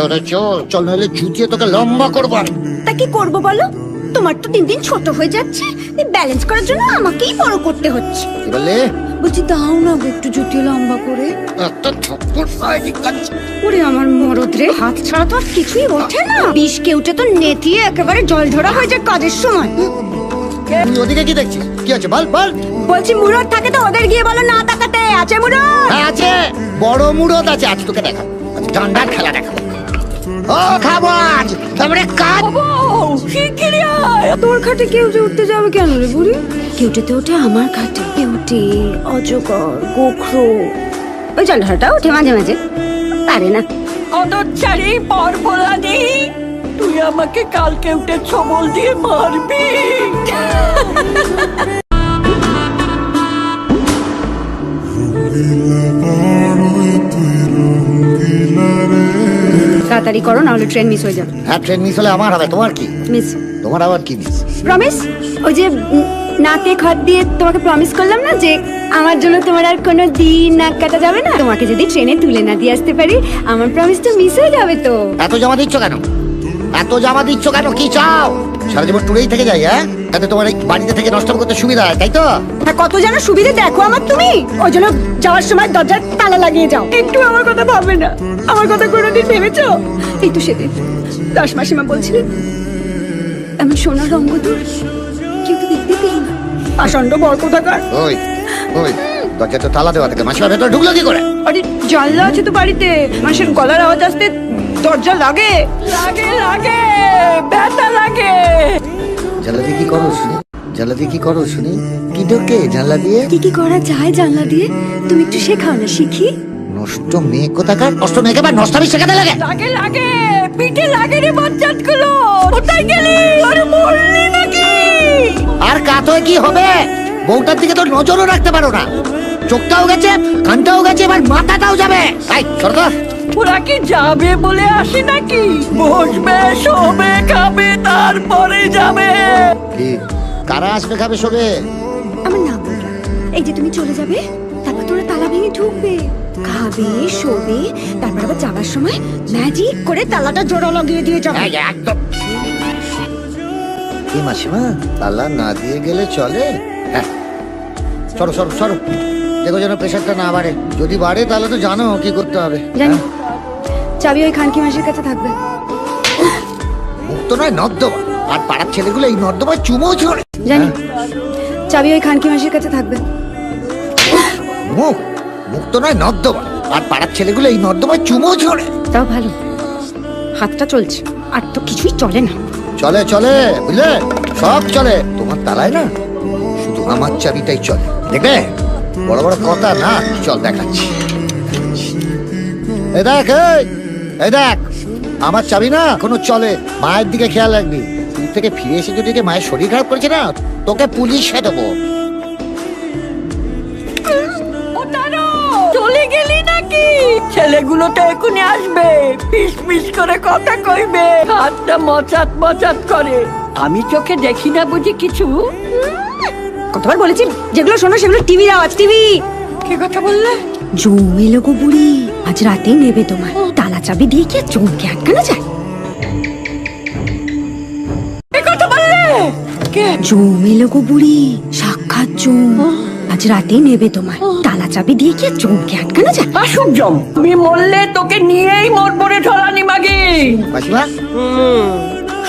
চল চল নাহলে জুতিয়ে তোকে লম্বা করব আমি। তা কি করব বলো? তোমার তো দিন দিন ছোট হয়ে যাচ্ছে। ব্যালেন্স করার জন্য আমাকেই বড় করতে হচ্ছে। কি বলছি দাও না গো একটু লম্বা করে। একটা থাপ্পড়। ওরে আমার মরদ রে হাত ছাড়া তো আর কিছুই ওঠে না। বিষ কেউটে তো নেতিয়ে একেবারে জল ঝরা হয়ে যায় কাজের সময়। তুই ওদিকে কি দেখছিস? কি আছে? বল বল। বলছি মুরদ থাকে তো ওদের গিয়ে বলো না তাকাতে আছে মুরদ? হ্যাঁ আছে। বড় মুরত আছে আজ তোকে দেখা ডান্ডার খেলা দেখাবো। ও তারপরে কাজ তোর খাটে কেউ যে উঠতে যাবে কেন রে বুড়ি? কেউটেতে ওঠে আমার খাটে কেউটে অজগর গোখরো। ওই ওঠে মাঝে মাঝে। পারে না। পরপরানি তুই আমাকে কালকে উঠে ছবল দিয়ে মারবি। তাড়াতাড়ি করো না হলে ট্রেন মিস হয়ে যাবে। হ্যাঁ ট্রেন মিস হলে আমার হবে। তোমার কি? মিস তোমার আবার কি মিস প্রমিস ওই যে নাকে খত দিয়ে তোমাকে প্রমিস করলাম না যে আমার জন্য তোমার আর কোনো দিন নাক কাটা যাবে না? তোমাকে যদি ট্রেনে তুলে না দিয়ে আসতে পারি আমার প্রমিস তো মিস হয়ে যাবে তো। এত জমা দিচ্ছ কেন? এত জামা দিচ্ছ কেন? কি চাও? সারা জীবন টুরেই থেকে যাই হ্যাঁ? তাতে তোমার এই বাড়িতে থেকে নষ্ট করতে সুবিধা হয় তাই তো? তা কত যেন সুবিধে দেখো আমার তুমি। ওই জন্য যাওয়ার সময় দরজার তালা লাগিয়ে যাও। একটু আমার কথা ভাববে না। আমার কথা কোনোদিন ভেবেছো? এই তো সেদিন। দশ মাসিমা বলছিলেন এমন সোনার রঙ্গ তো কেউ তো দেখতে পেল না। আসন্ড বরক থাকার ওই ওই দরজা তো তালা দেওয়া থাকে। মাসিমা ভেতরে ঢুকলো কি করে? আরে জানলা আছে তো বাড়িতে। মানুষের গলার আওয়াজ আসতে দরজা লাগে। লাগে লাগে ব্যথা লাগে। জানলা দিয়ে কি করো শুনি? জানলা দিয়ে কি করো শুনি? কি ঢোকে জানলা দিয়ে? কি কি করা যায় জানলা দিয়ে? তুমি একটু শেখাও না শিখি। নষ্ট মেয়ে কোথাকার? নষ্ট মেয়েকে বা নষ্ট আমি শেখাতে লাগে? লাগে লাগে পিঠে লাগে রে বাচ্চাতগুলো কোথায় গেলি? আরে মরলি নাকি? আর কাত হয়ে কি হবে? বউটার দিকে তো নজরও রাখতে পারো না। চোখটাও গেছে কানটাও গেছে এবার মাথাটাও যাবে। তাই সরকার। ওরা কি যাবে বলে আসে নাকি? বসবে শোবে খাবে তারপরে যাবে। কি? কারা আসবে খাবে সবে আমার বলরা। এই যে তুমি চলে যাবে তারপর তোরা তালা ভেঙে ঢুকবে। খাবে শোবে তারপর আবার যাবার সময় ম্যাজিক করে তালাটা জোড়া লাগিয়ে দিয়ে যাবে। একদম। কি মাসিমা তালা না দিয়ে গেলে চলে? হ্যাঁ। সরো সরো সরো। দেখো যেন প্রেশারটা না বাড়ে। যদি বাড়ে তাহলে তো জানো কি করতে হবে। জানি। হ্যাঁ? চাবি ওই খানকি মাসির কাছে থাকবে। মুক্ত নয় নর্দমা। আর পাড়ার ছেলেগুলো এই নর্দমায় চুমো ছোড়ে জানি। চাবি ওই খানকি মাসির কাছে থাকবে। মুখ মুক্ত নয় নর্দমা। আর পাড়ার ছেলেগুলো এই নর্দমায় চুমো ছোড়ে তাও ভালো। হাতটা চলছে। আর তো কিছুই চলে না। চলে চলে বুঝলে? সব চলে। তোমার তালায় না? শুধু আমার চাবিটাই চলে। দেখবে বড় বড় কথা। না চল দেখাচ্ছি। দেখ এই, এই দেখ আমার চাবি না কোনো চলে মায়ের দিকে খেয়াল রাখবি। দূর থেকে ফিরে এসে যদি দেখে মায়ের শরীর খারাপ করেছে না তোকে পুলিশে দেবো। চলে গেলি নাকি? ছেলেগুলো তো এখনই আসবে পিস পিস করে কথা কইবে হাতটা মচাত মচাত করে। আমি চোখে দেখি না বুঝি কিছু? কতবার বলেছি যেগুলো শোনো সেগুলো টিভির আওয়াজ টিভি। কি কথা বললে? জমেলো গো বুড়ি আজ রাতেই নেবে তোমার তালা চাবি দিয়ে কি চমকে আটকানো যায়? কি কথা বললে কে? জমেলো গো বুড়ি সাক্ষাৎ জম আজ রাতেই নেবে তোমার তালা চাবি দিয়ে কি চমকে আটকানো যায়? আসুক জম। আমি মরলে তোকে নিয়েই মরবো রে ঢলানি মাগি।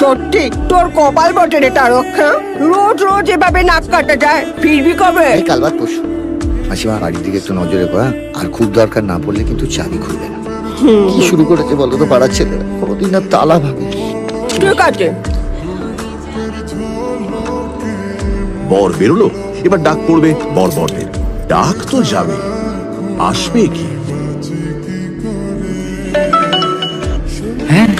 সত্যি তোর কপাল বটে রে তারক হ্যাঁ? রোজ রোজ এভাবে নাক কাটা যায়। ফিরবি কবে? পশু মাসিমা বাড়ির দিকে একটু নজরে পড়া আর খুব দরকার না পড়লে কিন্তু চাবি খুলবে না। কি শুরু করেছে বলো তো পাড়ার ছেলে কোনোদিন আর তালা ভাবে ঠিক আছে বর বেরোলো এবার ডাক পড়বে বর বরদের ডাক তো যাবে। আসবে কি? হ্যাঁ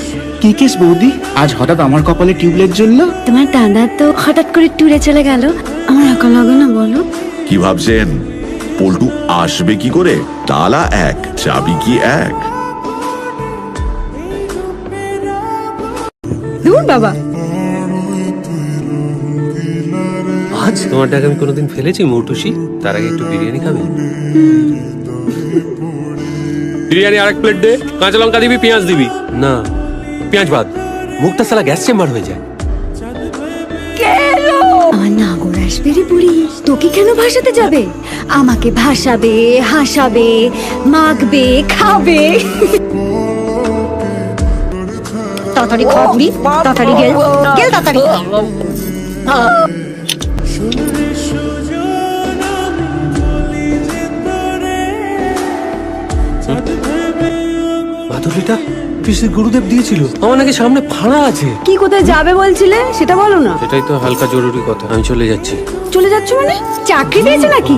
কি কেস বৌদি? আজ হঠাৎ আমার কপালে টিউবলেট জ্বললো? তোমার দাদা তো হঠাৎ করে ট্যুরে চলে গেল। আমার একা লাগে না বলো। কি ভাবছেন? পল্টু আসবে কি করে? তালা এক চাবি কি এক? দূর বাবা। আজ তোমার ডাকে আমি কোনোদিন ফেলেছি মৌটুসি? তার আগে একটু বিরিয়ানি খাবে? বিরিয়ানি আরেক প্লেট দে। কাঁচা লঙ্কা দিবি পেঁয়াজ দিবি। না পেঁয়াজ বাদ। মুখটা সালা গ্যাস চেম্বার হয়ে যায়। আমার নাগর আসবে রে বুড়ি তোকে কেন ভাসাতে যাবে? আমাকে ভাসাবে হাসাবে মাখবে খাবে। তাড়াতাড়ি খা বুড়ি তাড়াতাড়ি গেল। গেল তাড়াতাড়ি। মাধুরীটা পিসির গুরুদেব দিয়েছিল। আমার নাকি সামনে ভাড়া আছে। কি কোথায় যাবে বলছিলে? সেটা বলো না। সেটাই তো হালকা জরুরি কথা। আমি চলে যাচ্ছি। চলে যাচ্ছ মানে? চাকরি দিয়েছে নাকি?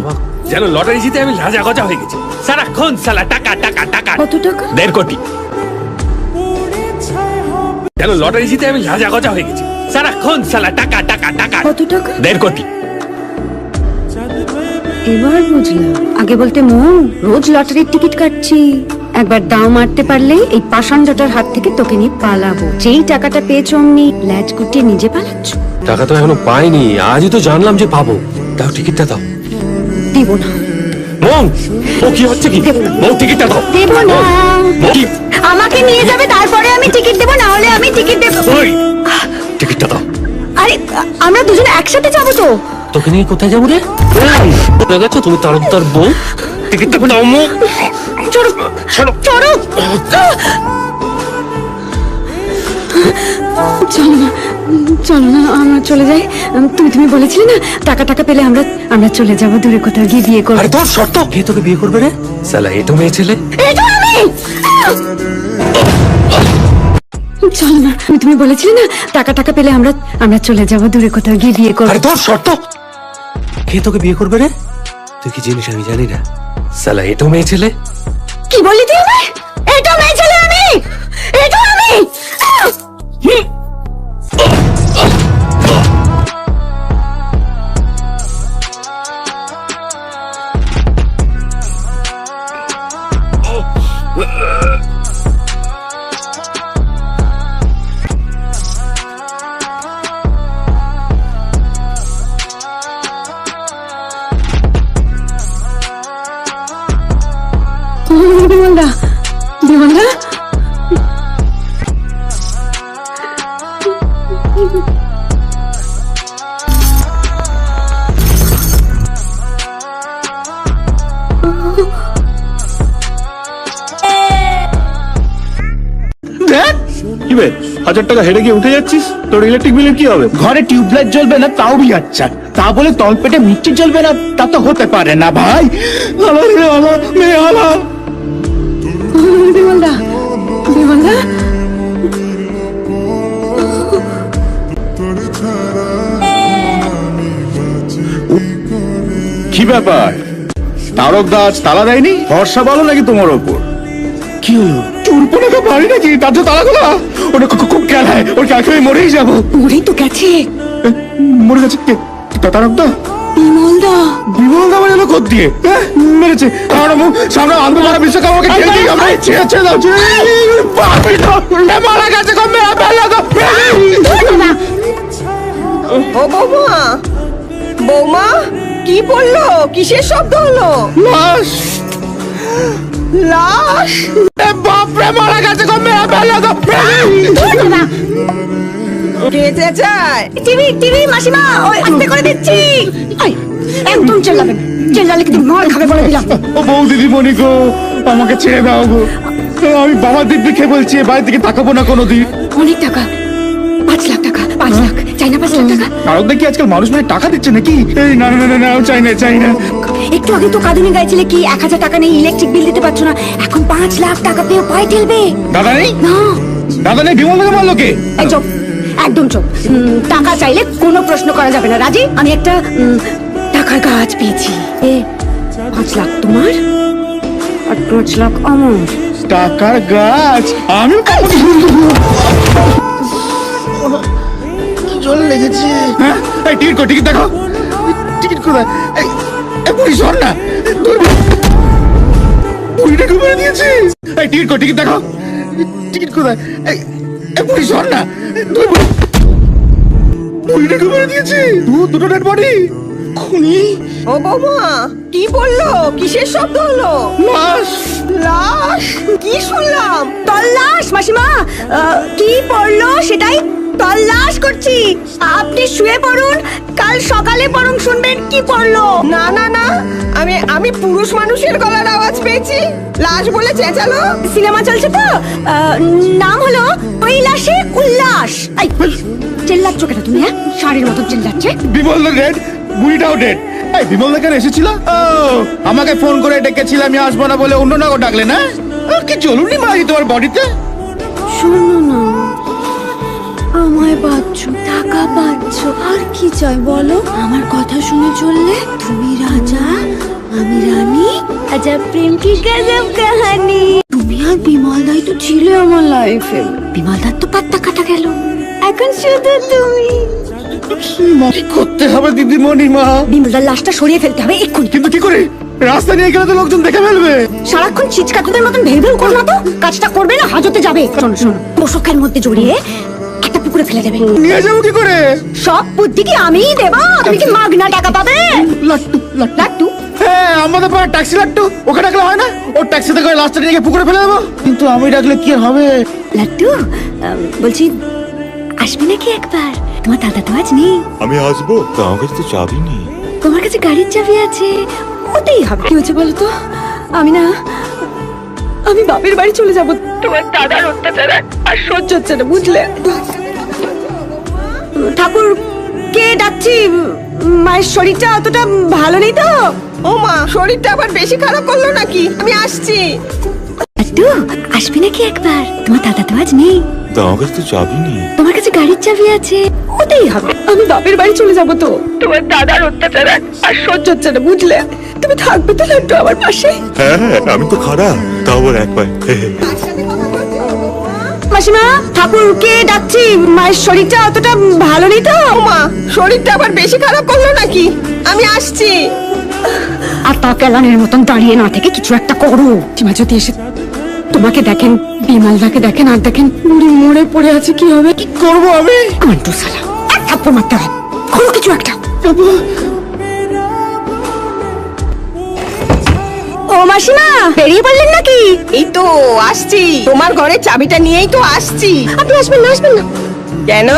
যেন লটারি জিতে আমি লাজা গজা হয়ে গেছি। সারাক্ষণ সালা টাকা টাকা টাকা। কত টাকা? দেড় কোটি। যেন লটারি জিতে আমি লাজা গজা হয়ে গেছি? সারাক্ষণ সালা টাকা টাকা টাকা। কত টাকা? দেড় কোটি। এবার বুঝলাম। আগে বলতে মন রোজ লটারির টিকিট কাটছি। একবার দাও মারতে পারলেই এই পাষাণটার হাত থেকে তোকে নিয়ে পালাবো। যেই টাকাটা পেয়েছ অমনি ল্যাজ গুটিয়ে নিজে পালাচ্ছ। টাকা তো এখনও পাইনি আজই তো জানলাম যে পাবো। দাও টিকিটটা দাও। দিব না। মন ও কি হচ্ছে কি? ও টিকিটটা দাও। দেব না। আমাকে নিয়ে যাবে তারপরে আমি টিকিট দেবো না হলে আমি টিকিট দেবো। ওই টিকিটটা দাও। আরে আমরা দুজনে একসাথে যাব তো। তোকে নিয়ে কোথায় যাব রে? বুঝে গেছো? তুমি তার তার বউ। টিকিটটা দাও মো। চলো চলো। চলো। না চলো না আমরা চলে যাই। তুমি তুমি বলেছিলে না টাকা টাকা পেলে আমরা আমরা চলে যাব দূরে কোথাও গিয়ে বিয়ে করব। আরে তোর শর্ত কে তোকে বিয়ে করবে রে? সালা এটো মেয়ে ছেলে। চলো না তুমি তুমি বলেছিলে না টাকা টাকা পেলে আমরা আমরা চলে যাব দূরে কোথাও গিয়ে বিয়ে করব। আরে তোর শর্ত কে তোকে বিয়ে করবে রে? তুই কি জিনিস আমি জানি না। সালা এটো মেয়ে ছেলে। কি বললি তুই এটা মেয়ে ছেলে! কি হাজার টাকা হেরে গিয়ে উঠে যাচ্ছিস? তোর ইলেকট্রিক বিলের কি হবে? ঘরে টিউবলাইট জ্বলবে না তাও বি আচ্ছা। তা বলে তলপেটে মিষ্টি জ্বলবে না তা তো হতে পারে না ভাই। আলা রে আলা মেয়ে আলা বিমলদা বিমলদা। কি ব্যাপার? তারক দাস তালা দেয়নি? ভরসা বলো নাকি তোমার ওপর। কি হলো? চুরপনাকে পারি নাকি? তার যে তালা খোলা? ওটা খুব- খেলায়। ওর কাকে মরেই যাব। মরেই তো গেছে। মরে গেছে কে? তা- তারক দা? বিমলদা। বিমল দা মানে দিয়ে হ্যাঁ? মেরেছে। আমরা মুখ সামনে আনন্দ মারা বিশ্বকাপ আমাকে খেলতে আমরা ছেড়ে ছেড়ে দাও। বাপ, এ মারা গেছে কম মেরা ফেলা গো। ও বৌমা বৌমা কি বলল কিসের শব্দ হলো? লাশ। লাশ? বাপরে মারা গেছে কম মেরা ফেলা গো। কে চেঁচায়? টিভি টিভি মাসিমা ওই আস্তে করে দিচ্ছি। একদম চেল্লাবেন। চেল্লালে কিন্তু মার খাবে বলে দিলাম। ও বউ দিদিমণি গো আমাকে ছেড়ে দাও গো। আমি বাবা দিব্যি খেয়ে বলছি এ বাড়ি থেকে তাকাবো না কোনোদিন। অনেক টাকা। পাঁচ লাখ টাকা পাঁচ লাখ। চাই না পাঁচ লাখ টাকা? কারণ দেখি আজকাল মানুষ মানে টাকা দিচ্ছে নাকি? এই না না না, না চাই না চাই না। একটু আগে তো কাঁদুনি গাইছিলে কি এক হাজার টাকা নেই ইলেকট্রিক বিল দিতে পারছ না। এখন পাঁচ লাখ টাকা পেয়ে পায়ে ঠেলবে। দাদা নেই? না। দাদা নেই বিমল দাদা মারলো কে? চুপ একদম উম, টাকা চাইলে কোনো প্রশ্ন করা যাবে না। রাজি? আমি একটা টাকার গাছ পেয়েছি। এ, পাঁচ লাখ তোমার? আর পাঁচ লাখ আমার। টাকার গাছ? আমি জল লেগেছে? হ্যাঁ? এই টিকিট কো টিকিট দেখো। টিকিট কোথায় এই পুরি সর না। তোর পুরিটা ডুবে দিয়েছিস এই টিকিট কো টিকিট দেখো। টিকিট কোথায় এই পুরি সর না। তোর পুরিটা ডুবে দিয়েছিস দু, দুটো ডেড বডি খুনি ও বৌমা কি বলল? কিসের শব্দ হলো? লাশ। লাশ? কি শুনলাম? তল্লাশ মাসিমা। আহ, কি পড়ল সেটাই তল্লাশ করছি। আপনি শুয়ে পড়ুন কাল সকালে বরং শুনবেন কি পড়ল। না না না আমি আমি পুরুষ মানুষের গলার আওয়াজ পেয়েছি। লাশ বলে চেঁচালো। সিনেমা চলছে তো? আহ, নাম হলো কৈলাসে উল্লাস। এই চেল্লাচ্ছ কেন তুমি হ্যাঁ? শাড়ির মতো চেল্লাচ্ছে। বিমল রেড বুড়িটাও ডেড এই বিমল কেন এসেছিল? ও আমাকে ফোন করে ডেকেছিল আমি আসব না বলে অন্য নাগো ডাকলে না ও, কি চলুনি মারি তোমার বডিতে শোনো না আমায় পাচ্ছ টাকা পাচ্ছ আর কি চাই বলো? আমার কথা শুনে চললে তুমি রাজা আমি রানী আজা প্রেম কি গজব কাহানি। তুমি আর বিমল দাই তো ছিলে আমার লাইফে বিমল দার তো পাত্তা কাটা গেল। এখন শুধু তুমি। কি করতে হবে দিদিমণি মা? বিমলদার লাশটা সরিয়ে ফেলতে হবে এক্ষুনি। কিন্তু কি করে? রাস্তা নিয়ে গেলে তো লোকজন দেখে ফেলবে। সারাক্ষণ ছিচকাতুদের মতন ভেউ করো না তো। কাজটা করবে না হাজতে যাবে। শোনো শোনো মধ্যে জড়িয়ে একটা পুকুরে ফেলে দেবে। নিয়ে যাব কি করে? সব বুদ্ধি কি আমিই দেবো? তুমি কি মাগনা টাকা পাবে? লাট্টু লাট্টু। হ্যাঁ আমাদের ট্যাক্সি লাট্টু। ওকে ডাকলে হয় না? ওর ট্যাক্সিতে করে নিয়ে পুকুরে ফেলে দেবো। কিন্তু আমি ডাকলে কি হবে? লাট্টু বলছি আসবে নাকি একবার? তোমার দাদা তো আজ নেই। আমি আসব? তো আমার কাছে তো চাবি নেই। তোমার কাছে গাড়ির চাবি আছে। ওতেই হবে। কি হয়েছে বলো তো? আমি না আমি বাপের বাড়ি চলে যাব। তোমার দাদার অত্যাচার আর- আর সহ্য হচ্ছে না বুঝলে? ঠাকুর কে ডাকছি? মায়ের শরীরটা অতটা ভালো নেই তো? ও মা শরীরটা আবার বেশি খারাপ করল নাকি? আমি আসছি। লাট্টু আসবে নাকি একবার? তোমার দাদা তো আজ নেই। তো আমার কাছে তো চাবি নেই। তোমার কাছে গাড়ির চাবি আছে। ওতেই হবে। আমি বাপের বাড়ি চলে যাব তো। তোমার দাদার অত্যাচার আর- আর সহ্য হচ্ছে না বুঝলে? তুমি থাকবে তো লাট্টু আমার পাশে। হ্যাঁ হ্যাঁ আমি তো খারাপ তাও আবার এক পায়ে। মাসিমা ঠাকুরকে ডাকছি? মায়ের শরীরটা অতটা ভালো নেই তো? মা শরীরটা আবার বেশি খারাপ করল নাকি? আমি আসছি। আর তা কেলানের মতন দাঁড়িয়ে না থেকে কিছু একটা করো। সীমা যদি এসে তোমাকে দেখেন বিমালদাকে দেখেন আর দেখেন মুড়ি মরে পড়ে আছে কি হবে? কি করব আমি? কন্টু সালা এক থাপ্পড় মারতে হয় করো কিছু একটা। ও মাসিমা বেরিয়ে পড়লেন নাকি? এই তো আসছি। তোমার ঘরে চাবিটা নিয়েই তো আসছি। আপনি আসবেন না আসবেন না। কেন?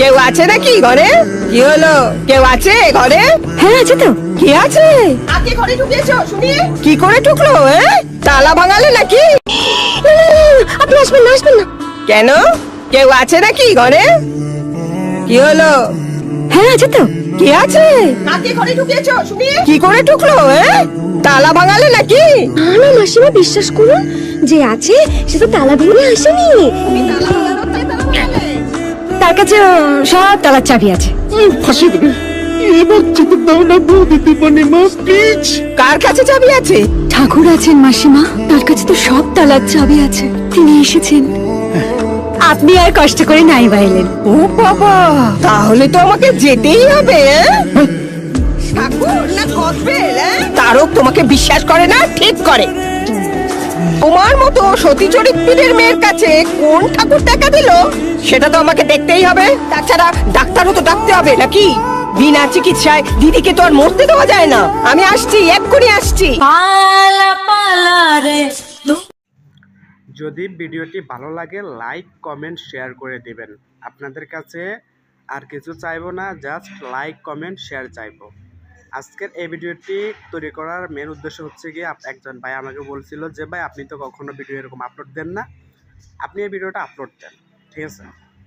কেউ আছে নাকি ঘরে? কি হলো? কেউ আছে ঘরে? হ্যাঁ আছে তো। কি আছে? আগে ঘরে ঢুকেছো শুনি কি করে ঢুকলো হ্যাঁ তালা ভাঙালে নাকি? আপনি আসবেন না আসবেন না কেন? কেউ আছে নাকি ঘরে? কি হলো? হ্যাঁ আছে তো। কি আছে? কাকে ঘরে ঢুকেছো শুনি কি করে ঢুকলো হ্যাঁ? তালা ভাঙালে নাকি? না মাসিমা বিশ্বাস করুন যে আছে সে তো তালা ভেঙে আসেনি। তার কাছে সব তালার চাবি আছে। ফাঁসি এবার যেতে দাও না বউ দিদিমণি মা প্লিজ কার কাছে চাবি আছে? ঠাকুর আছেন মাসিমা? তার কাছে তো সব তালার চাবি আছে। তিনি এসেছেন। আপনি আর কষ্ট করে নাই বাইলেন। ও বাবা তাহলে তো আমাকে যেতেই হবে হ্যাঁ? ঠাকুর না কসবেল হ্যাঁ? তারক তোমাকে বিশ্বাস করে না ঠিক করে। তোমার মতো সতী চরিত্রের মেয়ের কাছে কোন ঠাকুর দেখা দিল সেটা তো আমাকে দেখতেই হবে। তাছাড়া ডাক্তারও তো ডাকতে হবে নাকি? বিনা চিকিৎসায় দিদিকে তো আর মরতে দেওয়া যায় না। আমি আসছি এক্ষুনি আসছি। যদি ভিডিওটি ভালো লাগে লাইক কমেন্ট শেয়ার করে দিবেন। আপনাদের কাছে আর কিছু চাইব না জাস্ট লাইক কমেন্ট শেয়ার চাইব। আজকের এই ভিডিওটি তৈরি করার মেন উদ্দেশ্য হচ্ছে গিয়ে একজন ভাই আমাকে বলছিল যে ভাই আপনি তো কখনো ভিডিও এরকম আপলোড দেন না। আপনি এই ভিডিওটা আপলোড দেন। ঠিক আছে?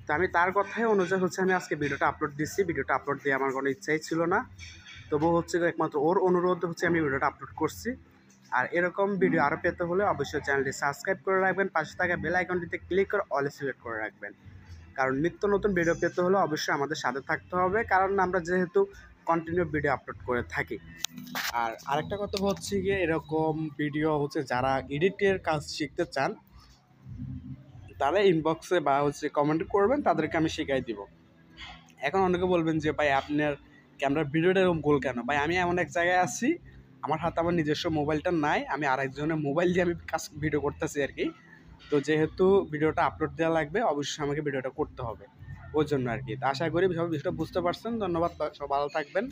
তো আমি তার কথাই অনুযায়ী হচ্ছে আমি আজকে ভিডিওটা আপলোড দিচ্ছি ভিডিওটা আপলোড দিয়ে আমার কোনো ইচ্ছাই ছিল না। তবু হচ্ছে একমাত্র ওর অনুরোধ হচ্ছে আমি ভিডিওটা আপলোড করছি। আর এরকম ভিডিও আরও পেতে হলে অবশ্যই চ্যানেলটি সাবস্ক্রাইব করে রাখবেন। পাশে থাকা বেল আইকনটিতে ক্লিক করে অল সিলেক্ট করে রাখবেন। কারণ নিত্য নতুন ভিডিও পেতে হলে অবশ্যই আমাদের সাথে থাকতে হবে। কারণ আমরা যেহেতু কন্টিনিউ ভিডিও আপলোড করে থাকি। আর আরেকটা কথা হচ্ছে গিয়ে এরকম ভিডিও হচ্ছে যারা এডিটের কাজ শিখতে চান তারা ইনবক্সে বা হচ্ছে কমেন্ট করবেন, তাদেরকে আমি শিখাই দিব। এখন অনেকে বলবেন যে, ভাই আপনার ক্যামেরার ভিডিওটা এরকম গোল কেন? ভাই, আমি এমন এক জায়গায় আছি, আমার হাতে আমার নিজস্ব মোবাইলটা নাই, আমি আরেকজনের মোবাইল দিয়ে আমি কাজ ভিডিও করতেছি আর কি। তো যেহেতু ভিডিওটা আপলোড দেওয়া লাগবে, অবশ্যই আমাকে ভিডিওটা করতে হবে। ওই জন্য আর কি। তো আশা করি সবাই বিষয়টা বুঝতে পারছেন। ধন্যবাদ, সব ভালো থাকবেন।